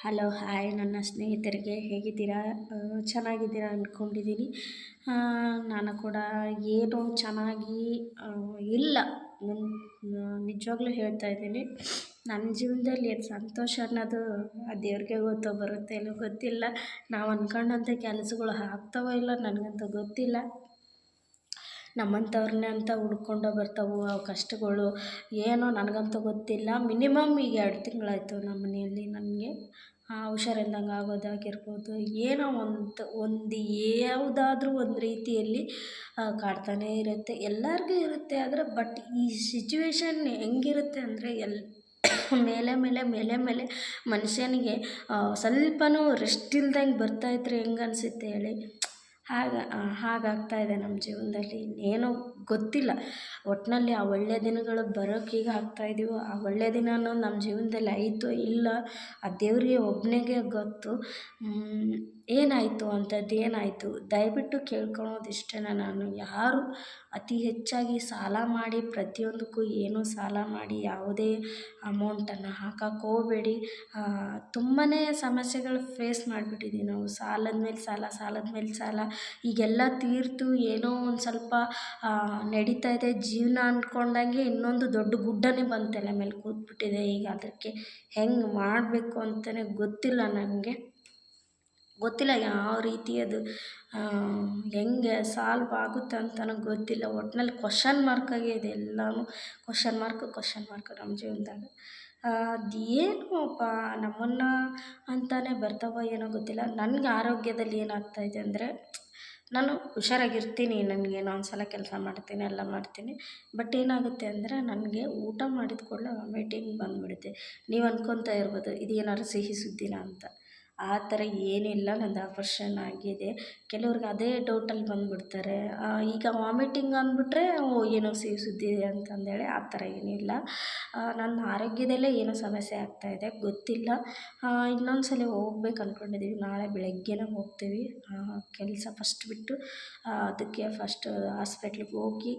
Hello hi ನನ್ನ ಸ್ನೇಹಿತರಿಗೆ ಹೇಗಿದ್ದೀರಾ? ಚೆನ್ನಾಗಿದ್ದೀರಾ ಅಂದ್ಕೊಂಡಿದ್ದೀನಿ ನಾನು ಕೂಡ ಏನು ಚೆನ್ನಾಗಿ ಇಲ್ಲ. ನಿಜವಾಗ್ಲೂ ಹೇಳ್ತಾ ಇದ್ದೀನಿ. ನನ್ನ ಜೀವನದಲ್ಲಿ ಸಂತೋಷ ಅನ್ನೋದು ಆ ದೇವ್ರಿಗೆ ಗೊತ್ತೋ ಬರುತ್ತೆ ಇಲ್ಲೋ ಗೊತ್ತಿಲ್ಲ. ನಾವು ಅಂದ್ಕೊಂಡಂಥ ಕೆಲಸಗಳು ಆಗ್ತಾವೋ ಇಲ್ಲ ನನಗಂತೂ ಗೊತ್ತಿಲ್ಲ. ನಮ್ಮಂಥವ್ರನ್ನೇ ಅಂತ ಹುಡ್ಕೊಂಡು ಬರ್ತಾವು ಆ ಕಷ್ಟಗಳು ಏನೋ ನನಗಂತೂ ಗೊತ್ತಿಲ್ಲ. ಮಿನಿಮಮ್ ಈಗ ಎರಡು ತಿಂಗಳಾಯಿತು ನಮ್ಮ ಮನೆಯಲ್ಲಿ. ನನಗೆ ಹುಷಾರಿಲ್ದಂಗೆ ಆಗೋದಾಗಿರ್ಬೋದು. ಏನೋ ಒಂದು ಒಂದು ಯಾವುದಾದ್ರೂ ಒಂದು ರೀತಿಯಲ್ಲಿ ಕಾಡ್ತಾನೇ ಇರುತ್ತೆ. ಎಲ್ಲರಿಗೂ ಇರುತ್ತೆ ಆದರೆ ಬಟ್ ಈ ಸಿಚುವೇಶನ್ ಹೆಂಗಿರುತ್ತೆ ಅಂದರೆ, ಎಲ್, ಮೇಲೆ ಮೇಲೆ ಮೇಲೆ ಮೇಲೆ ಮನುಷ್ಯನಿಗೆ ಸ್ವಲ್ಪನೂ ರೆಸ್ಟ್ ಇಲ್ದಂಗೆ ಬರ್ತಾಯಿದ್ರೆ ಹೆಂಗೆ ಅನಿಸುತ್ತೆ ಹೇಳಿ. ಹಾಗೆ ಹಾಗಾಗ್ತಾ ಇದೆ ನಮ್ಮ ಜೀವನದಲ್ಲಿ. ಇನ್ನೇನೋ ಗೊತ್ತಿಲ್ಲ. ಒಟ್ಟಿನಲ್ಲಿ ಆ ಒಳ್ಳೆಯ ದಿನಗಳು ಬರೋಕೆ ಈಗ ಇದೀವೋ, ಆ ಒಳ್ಳೆಯ ದಿನ ಅನ್ನೋದು ನಮ್ಮ ಜೀವನದಲ್ಲಿ ಐತೋ ಇಲ್ಲ, ಆ ದೇವರಿಗೆ ಒಬ್ಬನಿಗೆ ಗೊತ್ತು. ಏನಾಯಿತು ಅಂಥದ್ದು ಏನಾಯಿತು? ದಯವಿಟ್ಟು ಕೇಳ್ಕೊಳೋದು ಇಷ್ಟೇ ನಾನು? ಯಾರು ಅತಿ ಹೆಚ್ಚಾಗಿ ಸಾಲ ಮಾಡಿ ಪ್ರತಿಯೊಂದಕ್ಕೂ ಏನು ಸಾಲ ಮಾಡಿ ಯಾವುದೇ ಅಮೌಂಟನ್ನು ಹಾಕಕ್ಕೆ ಹೋಗ್ಬೇಡಿ. ತುಂಬಾ ಸಮಸ್ಯೆಗಳು ಫೇಸ್ ಮಾಡಿಬಿಟ್ಟಿದ್ದೀವಿ ನಾವು. ಸಾಲದ ಮೇಲೆ ಸಾಲ, ಸಾಲದ ಮೇಲೆ ಸಾಲ. ಈಗೆಲ್ಲ ತೀರ್ತು ಏನೋ ಒಂದು ಸ್ವಲ್ಪ ನಡೀತಾ ಇದೆ. ಜೀವನ ಅಂದ್ಕೊಂಡಂಗೆ ಇನ್ನೊಂದು ದೊಡ್ಡ ಗುಡ್ಡನೇ ಬಂದು ತಲೆ ಮೇಲೆ ಕೂತ್ಬಿಟ್ಟಿದೆ. ಈಗ ಅದಕ್ಕೆ ಹೆಂಗೆ ಮಾಡಬೇಕು ಅಂತಲೇ ಗೊತ್ತಿಲ್ಲ ನನಗೆ. ಗೊತ್ತಿಲ್ಲ ಯಾವ ರೀತಿ ಅದು ಹೆಂಗೆ ಸಾಲ್ವ್ ಆಗುತ್ತೆ ನನಗೆ ಗೊತ್ತಿಲ್ಲ. ಒಟ್ನಲ್ಲಿ ಕ್ವಶನ್ ಮಾರ್ಕ್ ಆಗಿದೆ ಇದೆಲ್ಲಾನು ಕ್ವಶನ್ ಮಾರ್ಕ್ ಕ್ವಶನ್ ಮಾರ್ಕ್ ನಮ್ಮ ಜೀವನದಾಗ. ಅದೇನೋಪ್ಪ ನಮ್ಮನ್ನು ಅಂತಲೇ ಬರ್ತಾವೋ ಏನೋ ಗೊತ್ತಿಲ್ಲ. ನನಗೆ ಆರೋಗ್ಯದಲ್ಲಿ ಏನಾಗ್ತಾ ಇದೆ ಅಂದರೆ, ನಾನು ಹುಷಾರಾಗಿರ್ತೀನಿ, ನನಗೇನೋ ಒಂದು ಸಲ ಕೆಲಸ ಮಾಡ್ತೀನಿ, ಎಲ್ಲ ಮಾಡ್ತೀನಿ. ಬಟ್ ಏನಾಗುತ್ತೆ ಅಂದರೆ, ನನಗೆ ಊಟ ಮಾಡಿದ ಕೂಡಲೇ ವಾಮಿಟಿಂಗ್ ಬಂದುಬಿಡುತ್ತೆ. ನೀವು ಅನ್ಕೊತಾ ಇರ್ಬೋದು ಇದು ಏನಾದ್ರು ಸಿಹಿ ಸುದ್ದಿನ ಅಂತ. ಆ ಥರ ಏನಿಲ್ಲ ನಂದು ಆಪ್ರೇಷನ್ ಆಗಿದೆ. ಕೆಲವ್ರಿಗೆ ಅದೇ ಡೌಟಲ್ಲಿ ಬಂದುಬಿಡ್ತಾರೆ. ಈಗ ವಾಮಿಟಿಂಗ್ ಅಂದ್ಬಿಟ್ರೆ, ಓ, ಏನೋ ಸಿಹಿ ಸುದ್ದಿ ಅಂತಂದೇಳಿ ಆ ಥರ ಏನಿಲ್ಲ. ನನ್ನ ಆರೋಗ್ಯದಲ್ಲೇ ಏನೋ ಸಮಸ್ಯೆ ಆಗ್ತಾಯಿದೆ ಗೊತ್ತಿಲ್ಲ. ಇನ್ನೊಂದು ಸಲ ಹೋಗ್ಬೇಕು ಅಂದ್ಕೊಂಡಿದ್ದೀವಿ ನಾಳೆ ಬೆಳಗ್ಗೆನೇ ಹೋಗ್ತೀವಿ. ಕೆಲಸ ಫಸ್ಟ್ ಬಿಟ್ಟು ಅದಕ್ಕೆ ಫಸ್ಟ್ ಹಾಸ್ಪಿಟ್ಲಿಗೆ ಹೋಗಿ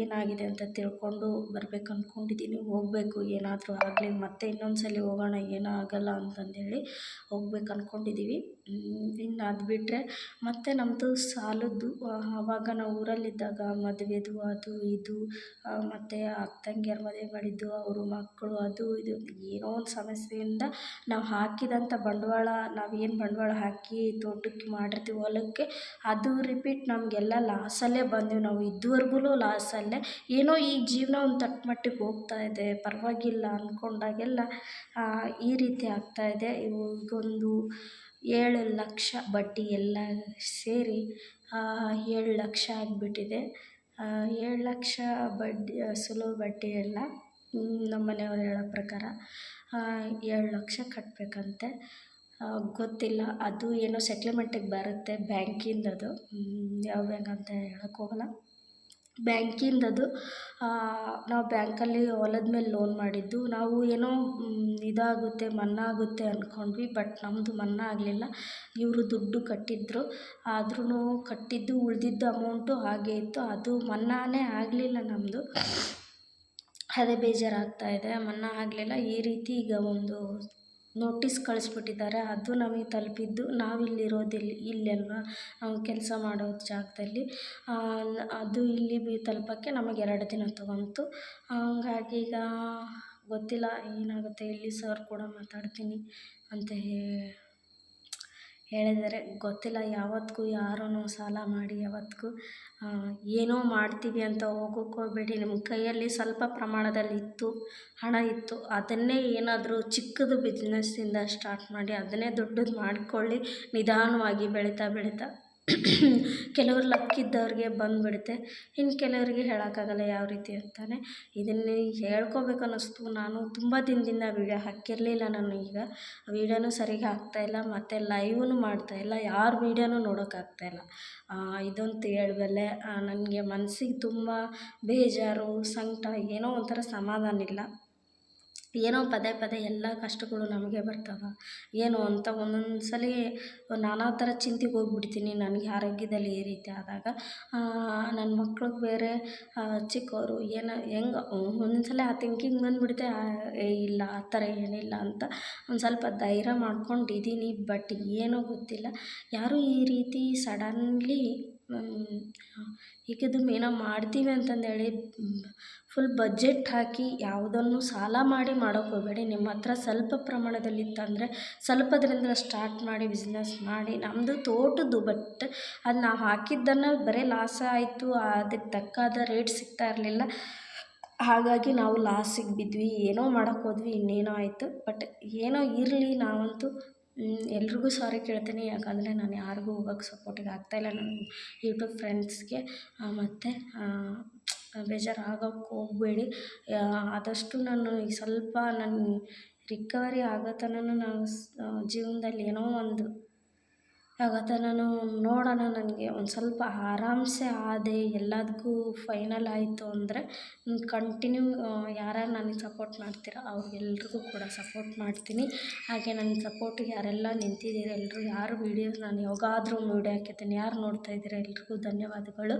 ಏನಾಗಿದೆ ಅಂತ ತಿಳ್ಕೊಂಡು ಬರಬೇಕು ಅಂದ್ಕೊಂಡಿದ್ದೀನಿ ಹೋಗಬೇಕು, ಏನಾದರೂ ಆಗಲಿ, ಮತ್ತೆ ಇನ್ನೊಂದು ಸಲ ಹೋಗೋಣ, ಏನೂ ಆಗೋಲ್ಲ ಅಂತಂದೇಳಿ ಹೋಗಿ ಹೋಗ್ಬೇಕು ಅಂದ್ಕೊಂಡಿದ್ದೀವಿ ಇನ್ನು ಅದು ಬಿಟ್ಟರೆ ಮತ್ತು ನಮ್ಮದು ಸಾಲದ್ದು ಆವಾಗ ನಾವು ಊರಲ್ಲಿದ್ದಾಗ ಮದುವೆದು, ಅದು ಇದು ಮತ್ತು ಅಕ್ಕ ತಂಗಿಯರು ಮದುವೆ ಮಾಡಿದ್ದು, ಅವರು ಮಕ್ಕಳು, ಅದು ಇದು, ಏನೋ ಒಂದು ಸಮಸ್ಯೆಯಿಂದ ನಾವು ಹಾಕಿದಂಥ ಬಂಡವಾಳ, ನಾವು ಏನು ಬಂಡವಾಳ ಹಾಕಿ ತೋಟಕ್ಕೆ ಮಾಡಿರ್ತೀವಿ ಹೊಲಕ್ಕೆ, ಅದು ರಿಪೀಟ್ ನಮಗೆಲ್ಲ ಲಾಸಲ್ಲೇ ಬಂದೀವಿ ನಾವು. ಇದುವರೆಗೂ ಲಾಸಲ್ಲೇ ಏನೋ ಈ ಜೀವನ ಒಂದು ತಕ್ಕ ಮಟ್ಟಿಗೆ ಹೋಗ್ತಾ ಇದೆ, ಪರವಾಗಿಲ್ಲ ಅಂದ್ಕೊಂಡಾಗೆಲ್ಲ ಈ ರೀತಿ ಆಗ್ತಾಯಿದೆ ಈಗೊಂದು ಒಂದು ಏಳು ಲಕ್ಷ ಬಡ್ಡಿ ಎಲ್ಲ ಸೇರಿ ಏಳು ಲಕ್ಷ ಆಗಿಬಿಟ್ಟಿದೆ. ಏಳು ಲಕ್ಷ ಬಡ್ಡಿ ಅಸಲು ಬಡ್ಡಿ ಎಲ್ಲ ನಮ್ಮ ಮನೆಯವ್ರು ಹೇಳೋ ಪ್ರಕಾರ ಏಳು ಲಕ್ಷ ಕಟ್ಟಬೇಕಂತೆ ಗೊತ್ತಿಲ್ಲ, ಅದು ಏನೋ ಸೆಟ್ಲ್ಮೆಂಟಿಗೆ ಬರುತ್ತೆ ಬ್ಯಾಂಕಿಂದದು. ಯಾವ ಬ್ಯಾಂಕ್ ಅಂತ ಹೇಳಕ್ಕೆ ಹೋಗಲ್ಲ ಬ್ಯಾಂಕಿಂದದು ನಾವು ಬ್ಯಾಂಕಲ್ಲಿ ಹೊಲದ ಮೇಲೆ ಲೋನ್ ಮಾಡಿದ್ದು. ನಾವು ಏನೋ ಇದಾಗುತ್ತೆ, ಮನ್ನಾ ಆಗುತ್ತೆ ಅಂದ್ಕೊಂಡ್ವಿ ಬಟ್ ನಮ್ಮದು ಮನ್ನಾ ಆಗಲಿಲ್ಲ. ಇವರು ದುಡ್ಡು ಕಟ್ಟಿದ್ರು. ಆದ್ರೂ ಕಟ್ಟಿದ್ದು, ಉಳಿದಿದ್ದು ಅಮೌಂಟು ಹಾಗೇ ಇತ್ತು. ಅದು ಮನ್ನಾನೇ ಆಗಲಿಲ್ಲ ನಮ್ಮದು ಅದೇ ಬೇಜಾರಾಗ್ತಾ ಇದೆ. ಮನ್ನಾ ಆಗಲಿಲ್ಲ. ಈ ರೀತಿ ಈಗ ಒಂದು ನೋಟಿಸ್ ಕಳಿಸ್ಬಿಟ್ಟಿದ್ದಾರೆ. ಅದು ನಮಗೆ ತಲುಪಿದ್ದು ನಾವಿಲ್ಲಿರೋದಿಲ್ಲ ಇಲ್ಲಿ ಅಲ್ವಾ ನಾವು ಕೆಲಸ ಮಾಡೋ ಜಾಗದಲ್ಲಿ. ಅದು ಇಲ್ಲಿ ಬಿ ತಲುಪೋಕ್ಕೆ ನಮಗೆ ಎರಡು ದಿನ ತೊಗೊಂತು. ಹಂಗಾಗಿ ಈಗ ಗೊತ್ತಿಲ್ಲ, ಏನಾಗುತ್ತೆ? ಇಲ್ಲಿ ಸರ್ ಕೂಡ ಮಾತಾಡ್ತೀನಿ ಅಂತ ಹೇಳಿದ್ದಾರೆ ಗೊತ್ತಿಲ್ಲ, ಯಾವತ್ತಿಗೂ ಯಾರೂ ಸಾಲ ಮಾಡಿ, ಯಾವತ್ತಿಗೂ ಏನೋ ಮಾಡ್ತೀವಿ ಅಂತ ಹೋಗೋಕ್ಕೆ ಹೋಗ್ಬೇಡಿ ನಿಮ್ಮ ಕೈಯಲ್ಲಿ ಸ್ವಲ್ಪ ಪ್ರಮಾಣದಲ್ಲಿ ಇತ್ತು, ಹಣ ಇತ್ತು, ಅದನ್ನೇ ಏನಾದರೂ ಚಿಕ್ಕದು ಬಿಸ್ನೆಸ್ಸಿಂದ ಸ್ಟಾರ್ಟ್ ಮಾಡಿ, ಅದನ್ನೇ ದೊಡ್ಡದು ಮಾಡಿಕೊಳ್ಳಿ, ನಿಧಾನವಾಗಿ ಬೆಳೀತಾ ಬೆಳೀತಾ. ಕೆಲವ್ರು ಲಕ್ ಇದ್ದವ್ರಿಗೆ ಬಂದುಬಿಡುತ್ತೆ. ಇನ್ನು ಕೆಲವರಿಗೆ ಹೇಳೋಕ್ಕಾಗಲ್ಲ ಯಾವ ರೀತಿ ಅಂತಲೇ ಇದನ್ನು ಹೇಳ್ಕೊಬೇಕು ಅನ್ನಿಸ್ತು. ನಾನು ತುಂಬ ದಿನದಿಂದ ವೀಡಿಯೋ ಹಾಕಿರಲಿಲ್ಲ ನಾನು ಈಗ. ವೀಡಿಯೋನೂ ಸರಿಗೆ ಹಾಕ್ತಾಯಿಲ್ಲ ಮತ್ತು ಲೈವೂ ಮಾಡ್ತಾಯಿಲ್ಲ ಯಾರ ವೀಡಿಯೋನೂ ನೋಡೋಕ್ಕಾಗ್ತಾಯಿಲ್ಲ ಇದಂತೂ ಹೇಳಬಲ್ಲೆ ನನಗೆ ಮನ್ಸಿಗೆ ತುಂಬ ಬೇಜಾರು, ಸಂಕಟ, ಏನೋ ಒಂಥರ ಸಮಾಧಾನ ಇಲ್ಲ. ಏನೋ ಪದೇ ಪದೇ ಎಲ್ಲ ಕಷ್ಟಗಳು ನಮಗೆ ಬರ್ತವೆ. ಏನು ಅಂತ ಒಂದೊಂದು ಸಲ ನಾನಾ ಥರ ಚಿಂತೆಗೆ ಹೋಗ್ಬಿಡ್ತೀನಿ. ನನಗೆ ಆರೋಗ್ಯದಲ್ಲಿ ಈ ರೀತಿ ಆದಾಗ ನನ್ನ ಮಕ್ಳಿಗೆ ಬೇರೆ ಚಿಕ್ಕವರು ಏನು, ಹೆಂಗೆ ಒಂದೊಂದು ಸಲ ಆ ಥಿಂಕಿಂಗ್ ಬಂದುಬಿಡುತ್ತೆ ಇಲ್ಲ, ಆ ಥರ ಏನಿಲ್ಲ ಅಂತ ಒಂದು ಸ್ವಲ್ಪ ಧೈರ್ಯ ಮಾಡ್ಕೊಂಡಿದ್ದೀನಿ ಬಟ್ ಏನೋ ಗೊತ್ತಿಲ್ಲ. ಯಾರೂ ಈ ರೀತಿ ಸಡನ್ಲಿ ಈಗಿದು ಏನೋ ಮಾಡ್ತೀವಿ ಅಂತಂದೇಳಿ ಫುಲ್ ಬಜೆಟ್ ಹಾಕಿ ಯಾವುದನ್ನು ಸಾಲ ಮಾಡಿ ಮಾಡೋಕ್ಕೆ ಹೋಗಬೇಡಿ. ನಿಮ್ಮ ಹತ್ರ ಸ್ವಲ್ಪ ಪ್ರಮಾಣದಲ್ಲಿ ಇತ್ತಂದರೆ ಸ್ವಲ್ಪದ್ರಿಂದ ಸ್ಟಾರ್ಟ್ ಮಾಡಿ ಬಿಸ್ನೆಸ್ ಮಾಡಿ. ನಮ್ಮದು ತೋಟದ್ದು ಬಟ್ ಅದು ನಾವು ಹಾಕಿದ್ದನ್ನು ಬರೀ ಲಾಸ ಆಯಿತು ಅದಕ್ಕೆ ತಕ್ಕಾದ ರೇಟ್ ಸಿಗ್ತಾ ಇರಲಿಲ್ಲ. ಹಾಗಾಗಿ ನಾವು ಲಾಸಿಗೆ ಬಿದ್ವಿ ಏನೋ ಮಾಡೋಕೆ ಹೋದ್ವಿ, ಇನ್ನೇನೋ ಆಯಿತು. ಬಟ್ ಏನೋ ಇರಲಿ ನಾವಂತೂ. ಎಲ್ರಿಗೂ ಸಾರಿ ಕೇಳ್ತೀನಿ. ಯಾಕಂದರೆ ನಾನು ಯಾರಿಗೂ ಹೋಗಕ್ಕೆ ಸಪೋರ್ಟಿಗೆ ಆಗ್ತಾಯಿಲ್ಲ ನನ್ನ ಯೂಟ್ಯೂಬ್ ಫ್ರೆಂಡ್ಸ್ಗೆ ಮತ್ತು ಬೇಜಾರು ಆಗಕ್ಕೆ ಹೋಗಬೇಡಿ. ಆದಷ್ಟು ನಾನು ಈಗ ಸ್ವಲ್ಪ ನನ್ನ ರಿಕವರಿ ಆಗೋ ತನಕ ನಾನು ಜೀವನದಲ್ಲಿ ಏನೋ ಒಂದು ಆಗೋ ನಾನು ನೋಡೋಣ ನನಗೆ ಒಂದು ಸ್ವಲ್ಪ ಆರಾಮ್ಸೆ ಆದೆ, ಎಲ್ಲದಕ್ಕೂ ಫೈನಲ್ ಆಯಿತು ಅಂದರೆ ಕಂಟಿನ್ಯೂ ಯಾರ್ಯಾರು ನನಗೆ ಸಪೋರ್ಟ್ ಮಾಡ್ತೀರೋ ಅವ್ರಿಗೆಲ್ರಿಗೂ ಕೂಡ ಸಪೋರ್ಟ್ ಮಾಡ್ತೀನಿ. ಹಾಗೆ ನನ್ನ ಸಪೋರ್ಟಿಗೆ ಯಾರೆಲ್ಲ ನಿಂತಿದ್ದೀರ ಎಲ್ಲರೂ ಯಾರು ವೀಡಿಯೋಸ್ ನಾನು ಯಾವಾಗಾದರೂ ವೀಡಿಯೋ ಹಾಕಿರ್ತೀನಿ, ಯಾರು ನೋಡ್ತಾ ಇದ್ದೀರ ಎಲ್ರಿಗೂ ಧನ್ಯವಾದಗಳು.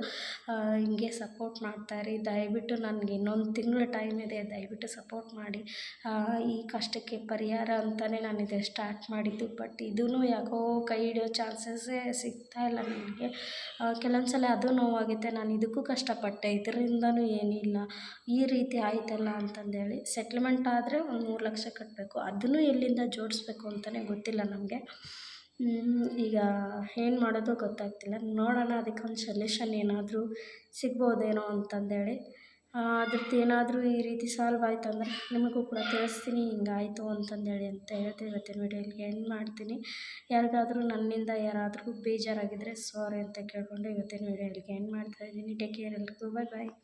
ಹಿಂಗೆ ಸಪೋರ್ಟ್ ಮಾಡ್ತಾಯಿರಿ ದಯವಿಟ್ಟು ನನಗೆ ಇನ್ನೊಂದು ತಿಂಗಳ ಟೈಮ್ ಇದೆ, ದಯವಿಟ್ಟು ಸಪೋರ್ಟ್ ಮಾಡಿ. ಈ ಕಷ್ಟಕ್ಕೆ ಪರಿಹಾರ ಅಂತಲೇ ನಾನು ಇದೆ ಸ್ಟಾರ್ಟ್ ಮಾಡಿದ್ದು. ಬಟ್ ಇದೂ ಯಾಕೋ ಕೈ ಹಿಡಿಯೋ ಚಾನ್ಸಸ್ಸೇ ಸಿಗ್ತಾ ಇಲ್ಲ ನನಗೆ. ಕೆಲವೊಂದು ಸಲ ಅದು ನೋವಾಗುತ್ತೆ. ನಾನು ಇದಕ್ಕೂ ಕಷ್ಟಪಟ್ಟೆ. ಇದರಿಂದನೂ ಏನಿಲ್ಲ ಈ ರೀತಿ ಆಯ್ತಲ್ಲ ಅಂತಂದೇಳಿ ಸೆಟ್ಲ್ಮೆಂಟ್ ಆದರೆ ಒಂದು ಮೂರು ಲಕ್ಷ ಕಟ್ಟಬೇಕು ಅದನ್ನು ಎಲ್ಲಿಂದ ಜೋಡಿಸ್ಬೇಕು ಅಂತಲೇ ಗೊತ್ತಿಲ್ಲ ನಮಗೆ. ಈಗ ಏನು ಮಾಡೋದು ಗೊತ್ತಾಗ್ತಿಲ್ಲ. ನೋಡೋಣ ಅದಕ್ಕೊಂದು ಸೊಲ್ಯೂಷನ್ ಏನಾದರೂ ಸಿಗ್ಬೋದೇನೋ ಅಂತಂದೇಳಿ. ಅದ್ರದ್ದು ಏನಾದರೂ ಈ ರೀತಿ ಸಾಲ್ವ್ ಆಯ್ತು ಅಂದರೆ ನಿಮಗೂ ಕೂಡ ತಿಳಿಸ್ತೀನಿ, ಹಿಂಗಾಯ್ತು ಅಂತಂದೇಳಿ ಅಂತ ಹೇಳ್ತಾ ಇವತ್ತಿನ ವೀಡಿಯೋ ಇಲ್ಲಿಗೆ ಎಂಡ್ ಮಾಡ್ತೀನಿ. ಯಾರಿಗಾದರೂ ನನ್ನಿಂದ ಯಾರಾದರೂ ಬೇಜಾರಾಗಿದ್ದರೆ ಸಾರಿ ಅಂತ ಕೇಳಿಕೊಂಡು ಇವತ್ತಿನ ವೀಡಿಯೋ ಇಲ್ಲಿಗೆ ಎಂಡ್ ಮಾಡ್ತಾಯಿದ್ದೀನಿ ಟೇಕ್ ಕೇರ್ ಎಲ್ರಿಗೂ. ಬಾಯ್ ಬಾಯ್